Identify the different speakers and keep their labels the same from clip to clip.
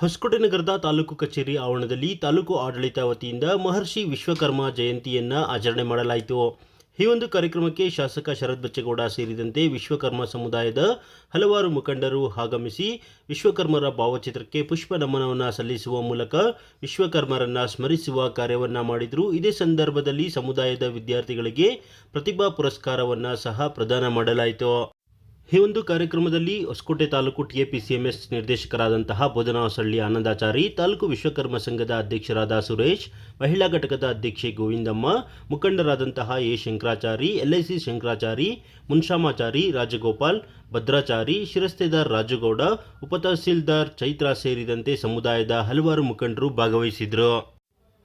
Speaker 1: ಹೊಸಕೋಟೆ ನಗರದ ತಾಲೂಕು ಕಚೇರಿ ಆವರಣದಲ್ಲಿ ತಾಲೂಕು ಆಡಳಿತ ವತಿಯಿಂದ ಮಹರ್ಷಿ ವಿಶ್ವಕರ್ಮ ಜಯಂತಿಯನ್ನು ಆಚರಣೆ ಮಾಡಲಾಯಿತು. ಈ ಒಂದು ಕಾರ್ಯಕ್ರಮಕ್ಕೆ ಶಾಸಕ ಶರತ್ ಬಚ್ಚೇಗೌಡ ಸೇರಿದಂತೆ ವಿಶ್ವಕರ್ಮ ಸಮುದಾಯದ ಹಲವಾರು ಮುಖಂಡರು ಆಗಮಿಸಿ ವಿಶ್ವಕರ್ಮರ ಭಾವಚಿತ್ರಕ್ಕೆ ಪುಷ್ಪ ನಮನವನ್ನು ಸಲ್ಲಿಸುವ ಮೂಲಕ ವಿಶ್ವಕರ್ಮರನ್ನು ಸ್ಮರಿಸುವ ಕಾರ್ಯವನ್ನು ಮಾಡಿದರು. ಇದೇ ಸಂದರ್ಭದಲ್ಲಿ ಸಮುದಾಯದ ವಿದ್ಯಾರ್ಥಿಗಳಿಗೆ ಪ್ರತಿಭಾ ಪುರಸ್ಕಾರವನ್ನು ಸಹ ಪ್ರದಾನ ಮಾಡಲಾಯಿತು. ಈ ಒಂದು ಕಾರ್ಯಕ್ರಮದಲ್ಲಿ ಹೊಸಕೋಟೆ ತಾಲೂಕು ಟಿಎಪಿಸಿಎಂಎಸ್ ನಿರ್ದೇಶಕರಾದಂತಹ ಬೋಧನಾಸಳ್ಳಿ ಆನಂದಾಚಾರಿ, ತಾಲೂಕು ವಿಶ್ವಕರ್ಮ ಸಂಘದ ಅಧ್ಯಕ್ಷರಾದ ಸುರೇಶ್, ಮಹಿಳಾ ಘಟಕದ ಅಧ್ಯಕ್ಷೆ ಗೋವಿಂದಮ್ಮ, ಮುಖಂಡರಾದಂತಹ ಎ ಶಂಕರಾಚಾರಿ ಎಲ್ಐಸಿ ಶಂಕರಾಚಾರಿ ಮುನ್ಶಾಮಾಚಾರಿ ರಾಜಗೋಪಾಲ್, ಭದ್ರಾಚಾರಿ, ಶಿರಸ್ತೆದಾರ್ ರಾಜುಗೌಡ ಉಪತಹಸೀಲ್ದಾರ್ ಚೈತ್ರ ಸೇರಿದಂತೆ ಸಮುದಾಯದ ಹಲವಾರು ಮುಖಂಡರು ಭಾಗವಹಿಸಿದರು.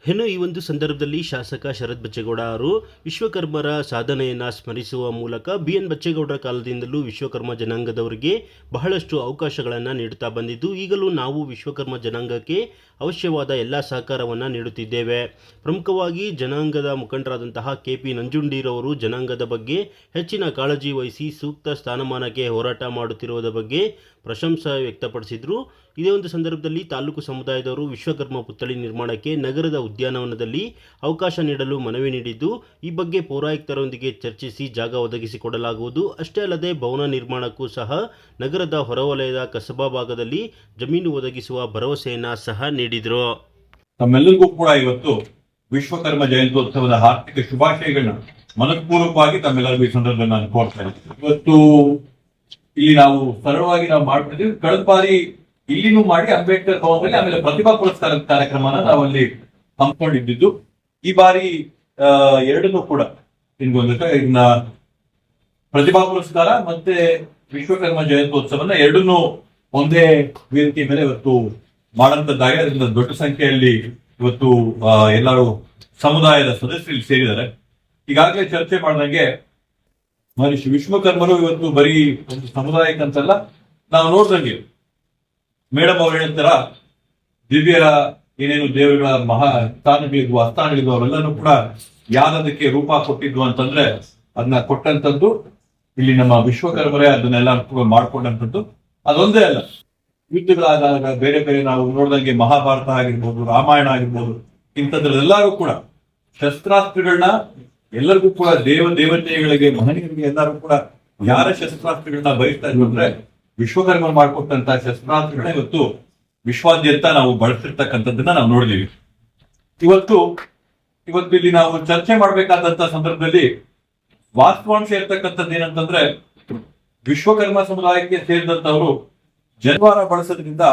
Speaker 1: ಇನ್ನು ಈ ಒಂದು ಸಂದರ್ಭದಲ್ಲಿ ಶಾಸಕ ಶರತ್ ಬಚ್ಚೇಗೌಡ ಅವರು ವಿಶ್ವಕರ್ಮರ ಸಾಧನೆಯನ್ನು ಸ್ಮರಿಸುವ ಮೂಲಕ ಬಿ ಎನ್ ಬಚ್ಚೇಗೌಡರ ಕಾಲದಿಂದಲೂ ವಿಶ್ವಕರ್ಮ ಜನಾಂಗದವರಿಗೆ ಬಹಳಷ್ಟು ಅವಕಾಶಗಳನ್ನು ನೀಡುತ್ತಾ ಬಂದಿದ್ದು ಈಗಲೂ ನಾವು ವಿಶ್ವಕರ್ಮ ಜನಾಂಗಕ್ಕೆ ಅವಶ್ಯವಾದ ಎಲ್ಲ ಸಹಕಾರವನ್ನು ನೀಡುತ್ತಿದ್ದೇವೆ. ಪ್ರಮುಖವಾಗಿ ಜನಾಂಗದ ಮುಖಂಡರಾದಂತಹ ಕೆ ಪಿ ನಂಜುಂಡಿರವರು ಜನಾಂಗದ ಬಗ್ಗೆ ಹೆಚ್ಚಿನ ಕಾಳಜಿ ವಹಿಸಿ ಸೂಕ್ತ ಸ್ಥಾನಮಾನಕ್ಕೆ ಹೋರಾಟ ಮಾಡುತ್ತಿರುವುದರ ಬಗ್ಗೆ ಪ್ರಶಂಸೆ ವ್ಯಕ್ತಪಡಿಸಿದರು. ಇದೇ ಒಂದು ಸಂದರ್ಭದಲ್ಲಿ ತಾಲೂಕು ಸಮುದಾಯದವರು ವಿಶ್ವಕರ್ಮ ಪುತ್ಥಳಿ ನಿರ್ಮಾಣಕ್ಕೆ ನಗರದ ಉದ್ಯಾನವನದಲ್ಲಿ ಅವಕಾಶ ನೀಡಲು ಮನವಿ ನೀಡಿದ್ದು, ಈ ಬಗ್ಗೆ ಪೌರಾಯುಕ್ತರೊಂದಿಗೆ ಚರ್ಚಿಸಿ ಜಾಗ ಒದಗಿಸಿಕೊಡಲಾಗುವುದು. ಅಷ್ಟೇ ಅಲ್ಲದೆ ಭವನ ನಿರ್ಮಾಣಕ್ಕೂ ಸಹ ನಗರದ ಹೊರವಲಯದ ಕಸಬಾ ಭಾಗದಲ್ಲಿ ಜಮೀನು ಒದಗಿಸುವ ಭರವಸೆಯನ್ನು ಸಹ ನೀಡಿದರು.
Speaker 2: ತಮ್ಮೆಲ್ಲರಿಗೂ ಕೂಡ ಇವತ್ತು ವಿಶ್ವಕರ್ಮ ಜಯಂತ್ಯೋತ್ಸವದ ಹಾರ್ದಿಕ ಶುಭಾಶಯಗಳನ್ನ ಮನಪೂರ್ವಕವಾಗಿ ತಮ್ಮೆಲ್ಲರಿಗೂ ಈ ಸಂದರ್ಭದಲ್ಲಿ ನಾನು ಕೋರ್ತಾ ಇದ್ದೀನಿ. ಇವತ್ತು ಇಲ್ಲಿ ನಾವು ಸರಳವಾಗಿ ನಾವು ಮಾಡ್ತಿದ್ದೀವಿ ಕಳೆದ ಬಾರಿ ಇಲ್ಲಿನೂ ಮಾಡಿ ಅಂಬೇಡ್ಕರ್ ಭವನದಲ್ಲಿ ಆಮೇಲೆ ಪ್ರತಿಭಾ ಪುರಸ್ಕಾರ ಕಾರ್ಯಕ್ರಮನ ನಾವಲ್ಲಿ ಹಮ್ಮಿಕೊಂಡಿದ್ದು. ಈ ಬಾರಿ ಎರಡನ್ನೂ ಕೂಡ ನಿಮ್ಗೊಂದು ಇದನ್ನ ಪ್ರತಿಭಾ ಪುರಸ್ಕಾರ ಮತ್ತೆ ವಿಶ್ವಕರ್ಮ ಜಯಂತ್ಯೋತ್ಸವನ ಎರಡನ್ನೂ ಒಂದೇ ವೇದಿಕೆ ಮೇಲೆ ಇವತ್ತು ಮಾಡಂತದ್ದಾಗಿ ಅದರಿಂದ ದೊಡ್ಡ ಸಂಖ್ಯೆಯಲ್ಲಿ ಇವತ್ತು ಎಲ್ಲರೂ ಸಮುದಾಯದ ಸದಸ್ಯರು ಸೇರಿದ್ದಾರೆ. ಈಗಾಗಲೇ ಚರ್ಚೆ ಮಾಡಿದಂಗೆ ಮನುಷ್ಯ ವಿಶ್ವಕರ್ಮರು ಇವತ್ತು ಬರೀ ಒಂದು ಸಮುದಾಯಕ್ಕಂತಲ್ಲ, ನಾವು ನೋಡ್ದಂಗೆ ಮೇಡಮ್ ಅವ್ರು ಹೇಳ್ತಾರ, ದಿವ್ಯರ ಏನೇನು ದೇವರುಗಳ ಮಹಾ ಸ್ಥಾನಗಳಿದ್ವು ಅಸ್ಥಾನಗಳಿದ್ವು ಅವೆಲ್ಲನೂ ಕೂಡ ಯಾರದಕ್ಕೆ ರೂಪ ಕೊಟ್ಟಿದ್ವು ಅಂತಂದ್ರೆ ಅದನ್ನ ಕೊಟ್ಟಂತದ್ದು ಇಲ್ಲಿ ನಮ್ಮ ವಿಶ್ವಕರ್ಮರೇ ಅದನ್ನೆಲ್ಲ ಕೂಡ ಮಾಡ್ಕೊಂಡಂತದ್ದು. ಅದೊಂದೇ ಅಲ್ಲ ಯುದ್ಧಗಳಾದಾಗ ಬೇರೆ ಬೇರೆ ನಾವು ನೋಡಿದಂಗೆ ಮಹಾಭಾರತ ಆಗಿರ್ಬೋದು, ರಾಮಾಯಣ ಆಗಿರ್ಬೋದು ಇಂಥದ್ರೆಲ್ಲರೂ ಕೂಡ ಶಸ್ತ್ರಾಸ್ತ್ರಗಳನ್ನ ಎಲ್ಲರಿಗೂ ಕೂಡ ದೇವ ದೇವತೆಗಳಿಗೆ, ಮಹನೀಯರಿಗೆ ಎಲ್ಲರೂ ಕೂಡ ಯಾರ ಶಸ್ತ್ರಾಸ್ತ್ರಗಳನ್ನ ಬಯಸ್ತಾ ಇದ್ರು ಅಂದ್ರೆ ವಿಶ್ವಕರ್ಮ ಮಾಡ್ಕೊಟ್ಟಂತ ಶಸ್ತ್ರಾಸ್ತ್ರಗಳನ್ನ ಇವತ್ತು ವಿಶ್ವಾದ್ಯಂತ ನಾವು ಬಳಸಿರ್ತಕ್ಕಂಥದ್ದನ್ನ ನಾವು ನೋಡಿದೀವಿ. ಇವತ್ತು ಇವತ್ತು ಇಲ್ಲಿ ನಾವು ಚರ್ಚೆ ಮಾಡ್ಬೇಕಾದಂತ ಸಂದರ್ಭದಲ್ಲಿ ವಾಸ್ತವಾಂಶ ಇರ್ತಕ್ಕಂಥದ್ದು ಏನಂತಂದ್ರೆ ವಿಶ್ವಕರ್ಮ ಸಮುದಾಯಕ್ಕೆ ಸೇರಿದಂತವರು ಜನವಾರ ಬಳಸೋದ್ರಿಂದ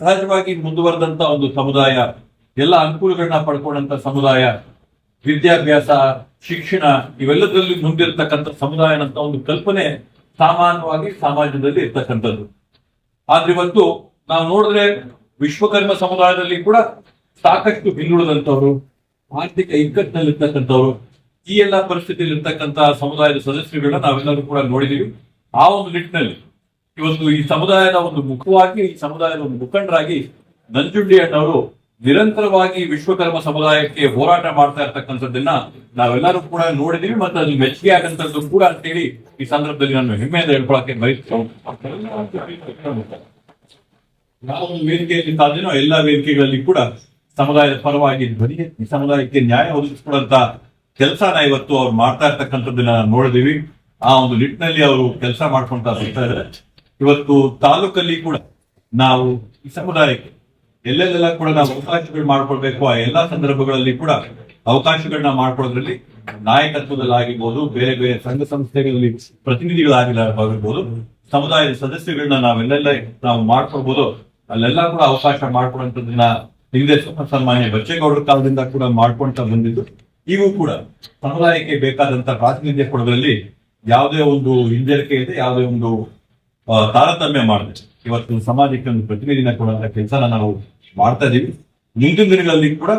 Speaker 2: ಸಹಜವಾಗಿ ಮುಂದುವರೆದಂತ ಒಂದು ಸಮುದಾಯ, ಎಲ್ಲ ಅನುಕೂಲಗಳನ್ನ ಪಡ್ಕೊಂಡಂತ ಸಮುದಾಯ, ವಿದ್ಯಾಭ್ಯಾಸ, ಶಿಕ್ಷಣ, ಇವೆಲ್ಲದರಲ್ಲಿ ಮುಂದಿರ್ತಕ್ಕಂಥ ಸಮುದಾಯ ಅಂತ ಒಂದು ಕಲ್ಪನೆ ಸಾಮಾನ್ಯವಾಗಿ ಸಮಾಜದಲ್ಲಿ ಇರ್ತಕ್ಕಂಥದ್ದು. ಆದ್ರೆ ಇವತ್ತು ನಾವು ನೋಡಿದ್ರೆ ವಿಶ್ವಕರ್ಮ ಸಮುದಾಯದಲ್ಲಿ ಕೂಡ ಸಾಕಷ್ಟು ಹಿಂದುಳಿದಂತವ್ರು ಆರ್ಥಿಕ ಇಕ್ಕಟ್ಟಿನಲ್ಲಿರ್ತಕ್ಕಂಥವ್ರು, ಈ ಎಲ್ಲ ಪರಿಸ್ಥಿತಿಯಲ್ಲಿ ಇರ್ತಕ್ಕಂಥ ಸಮುದಾಯದ ಸದಸ್ಯರುಗಳನ್ನ ನಾವೆಲ್ಲರೂ ಕೂಡ ನೋಡಿದೀವಿ. ಆ ಒಂದು ನಿಟ್ಟಿನಲ್ಲಿ ಇವತ್ತು ಈ ಸಮುದಾಯದ ಒಂದು ಮುಖವಾಗಿ, ಈ ಸಮುದಾಯದ ಒಂದು ಮುಖಂಡರಾಗಿ ನಂಜುಂಡಿ ಅಣ್ಣವರು ನಿರಂತರವಾಗಿ ವಿಶ್ವಕರ್ಮ ಸಮುದಾಯಕ್ಕೆ ಹೋರಾಟ ಮಾಡ್ತಾ ಇರ್ತಕ್ಕಂಥದ್ದನ್ನ ನಾವೆಲ್ಲರೂ ಕೂಡ ನೋಡಿದೀವಿ ಮತ್ತೆ ಅದು ಮೆಚ್ಚುಗೆ ಆಗಂತದ್ದು ಕೂಡ ಅಂತೇಳಿ ಈ ಸಂದರ್ಭದಲ್ಲಿ ನಾನು ಹೆಮ್ಮೆಯಿಂದ ಹೇಳ್ಕೊಳಕ್ಕೆ ಬಯಸ್ತೇನೆ ಒಂದು ವೇದಿಕೆಯಲ್ಲಿ ಸಾಧ್ಯನೋ ಎಲ್ಲಾ ವೇದಿಕೆಗಳಲ್ಲಿ ಕೂಡ ಸಮುದಾಯದ ಪರವಾಗಿ ಧ್ವನಿ ಈ ಸಮುದಾಯಕ್ಕೆ ನ್ಯಾಯ ಒದಗಿಸ್ಕೊಡಂತ ಕೆಲಸನ ಇವತ್ತು ಅವ್ರು ಮಾಡ್ತಾ ಇರ್ತಕ್ಕಂಥದ್ದನ್ನ ನೋಡಿದೀವಿ. ಆ ಒಂದು ನಿಟ್ಟಿನಲ್ಲಿ ಅವರು ಕೆಲಸ ಮಾಡ್ಕೊಂತ ಬರ್ತಾ ಇದ್ದಾರೆ. ಇವತ್ತು ತಾಲೂಕಲ್ಲಿ ಕೂಡ ನಾವು ಈ ಸಮುದಾಯಕ್ಕೆ ಎಲ್ಲೆಲ್ಲೆಲ್ಲ ಕೂಡ ನಾವು ಅವಕಾಶಗಳು ಮಾಡ್ಕೊಳ್ಬೇಕು, ಆ ಎಲ್ಲಾ ಸಂದರ್ಭಗಳಲ್ಲಿ ಕೂಡ ಅವಕಾಶಗಳನ್ನ ಮಾಡ್ಕೊಳ್ಳೋದ್ರಲ್ಲಿ ನಾಯಕತ್ವದಲ್ಲಾಗಿರ್ಬೋದು, ಬೇರೆ ಬೇರೆ ಸಂಘ ಸಂಸ್ಥೆಗಳಲ್ಲಿ ಪ್ರತಿನಿಧಿಗಳಾಗಿರ್ಬೋದು, ಸಮುದಾಯದ ಸದಸ್ಯಗಳನ್ನ ನಾವೆಲ್ಲೆಲ್ಲ ನಾವು ಮಾಡ್ಕೊಳ್ಬೋದು, ಅಲ್ಲೆಲ್ಲ ಕೂಡ ಅವಕಾಶ ಮಾಡ್ಕೊಡಂತದನ್ನ ಹಿಂದೆ ಸನ್ಮಾನ್ಯ ಬಚ್ಚೇಗೌಡರ ಕಾಲದಿಂದ ಕೂಡ ಮಾಡ್ಕೊಂತ ಬಂದಿದ್ದು, ಈಗೂ ಕೂಡ ಸಮುದಾಯಕ್ಕೆ ಬೇಕಾದಂತ ಪ್ರಾತಿನಿಧ್ಯ ಕೊಡೋದ್ರಲ್ಲಿ ಯಾವುದೇ ಒಂದು ಹಿಂಜರಿಕೆ ಇದೆ, ಯಾವುದೇ ಒಂದು ತಾರತಮ್ಯ ಮಾಡಿದೆ ಇವತ್ತು ಸಮಾಜಕ್ಕೆ ಒಂದು ಪ್ರತಿನಿಧಿನ ಕೊಡುವಂತ ಕೆಲಸನ ನಾವು ಮಾಡ್ತಾ ಇದೀವಿ. ಮುಂದಿನ ದಿನಗಳಲ್ಲಿ ಕೂಡ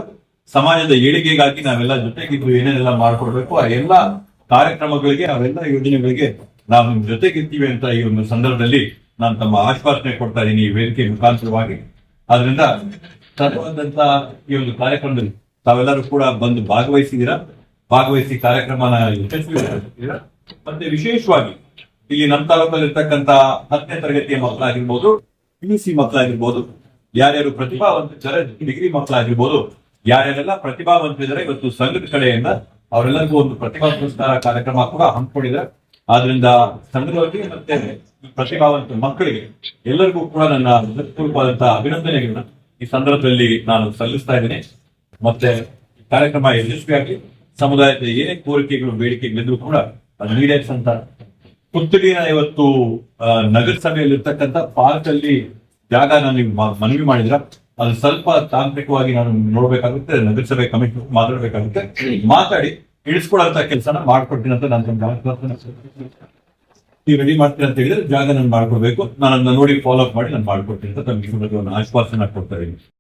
Speaker 2: ಸಮಾಜದ ಏಳಿಗೆಗಾಗಿ ನಾವೆಲ್ಲ ಜೊತೆಗಿದ್ದು ಏನೇನೆಲ್ಲ ಮಾಡ್ಕೊಡ್ಬೇಕು, ಆ ಎಲ್ಲಾ ಕಾರ್ಯಕ್ರಮಗಳಿಗೆ, ಅವೆಲ್ಲ ಯೋಜನೆಗಳಿಗೆ ನಾವು ಜೊತೆಗಿರ್ತೀವಿ ಅಂತ ಈ ಒಂದು ಸಂದರ್ಭದಲ್ಲಿ ನಾನು ತಮ್ಮ ಆಶ್ವಾಸನೆ ಕೊಡ್ತಾ ಇದ್ದೀನಿ ಈ ವೇದಿಕೆ ಮುಖಾಂತರವಾಗಿ. ಆದ್ರಿಂದ ತರವಾದಂತ ಈ ಒಂದು ಕಾರ್ಯಕ್ರಮದಲ್ಲಿ ತಾವೆಲ್ಲರೂ ಕೂಡ ಬಂದು ಭಾಗವಹಿಸಿದೀರಾ ಭಾಗವಹಿಸಿ ಕಾರ್ಯಕ್ರಮನ ಯಶಸ್ವಿ ಮತ್ತೆ ವಿಶೇಷವಾಗಿ ಇಲ್ಲಿ ನಮ್ಮ ತಾಲೂಕಲ್ಲಿ ಇರ್ತಕ್ಕಂತ ಹತ್ತನೇ ತರಗತಿಯ ಮಕ್ಕಳಾಗಿರ್ಬೋದು ಪಿ ಯು ಸಿ ಮಕ್ಕಳಾಗಿರ್ಬೋದು, ಯಾರ್ಯಾರು ಪ್ರತಿಭಾವಂತಿದ್ದಾರೆ ಡಿಗ್ರಿ ಮಕ್ಕಳಾಗಿರ್ಬೋದು, ಯಾರ್ಯಾರೆಲ್ಲ ಪ್ರತಿಭಾವಂತಿದ್ದಾರೆ ಇವತ್ತು ಸಂಘದ ಕಡೆಯಿಂದ ಅವರೆಲ್ಲರಿಗೂ ಒಂದು ಪ್ರತಿಭಾ ಪುರಸ್ಕಾರ ಕಾರ್ಯಕ್ರಮ ಕೂಡ ಹಮ್ಮಿಕೊಂಡಿದ್ದಾರೆ. ಆದ್ರಿಂದ ಸಂಘದವರಿಗೆ ಮತ್ತೆ ಪ್ರತಿಭಾವಂತ ಮಕ್ಕಳಿಗೆ ಎಲ್ಲರಿಗೂ ಕೂಡ ನನ್ನ ಹೃತ್ಪೂರ್ವಕವಾದಂತಹ ಅಭಿನಂದನೆಗಳನ್ನ ಈ ಸಂದರ್ಭದಲ್ಲಿ ನಾನು ಸಲ್ಲಿಸ್ತಾ ಇದ್ದೇನೆ. ಮತ್ತೆ ಕಾರ್ಯಕ್ರಮ ಯಶಸ್ವಿಯಾಗಿ ಸಮುದಾಯದ ಏನೇ ಕೋರಿಕೆಗಳು ಬೇಡಿಕೆಗಳಿದ್ರು ಕೂಡ ಅದು ಈಡೇರಿಸ ಪುತ್ತೂರಿನ ಇವತ್ತು ನಗರಸಭೆಯಲ್ಲಿರ್ತಕ್ಕಂಥ ಪಾರ್ಕ್ ಅಲ್ಲಿ ಜಾಗ ನನಗೆ ಮನವಿ ಮಾಡಿದ್ರ, ಅದು ಸ್ವಲ್ಪ ತಾಂತ್ರಿಕವಾಗಿ ನಾನು ನೋಡ್ಬೇಕಾಗುತ್ತೆ ನಗರಸಭೆ ಕಮಿಷನ್ ಮಾತಾಡ್ಬೇಕಾಗುತ್ತೆ. ಮಾತಾಡಿ ಇಳಿಸ್ಕೊಡಂತ ಕೆಲಸನ ಮಾಡ್ಕೊಡ್ತೀನಿ ಅಂತ ನಾನು ನೀವು ರೆಡಿ ಮಾಡ್ತೀನಿ ಅಂತ ಹೇಳಿದ್ರೆ ಜಾಗ ನಾನು ಮಾಡ್ಕೊಡ್ಬೇಕು. ನಾನು ನೋಡಿ ಫಾಲೋ ಅಪ್ ಮಾಡಿ ನಾನು ಮಾಡ್ಕೊಡ್ತೀನಿ ಅಂತ ತಮಗೆ ಆಶ್ವಾಸನ ಕೊಡ್ತಾ ಇದ್ದೀನಿ.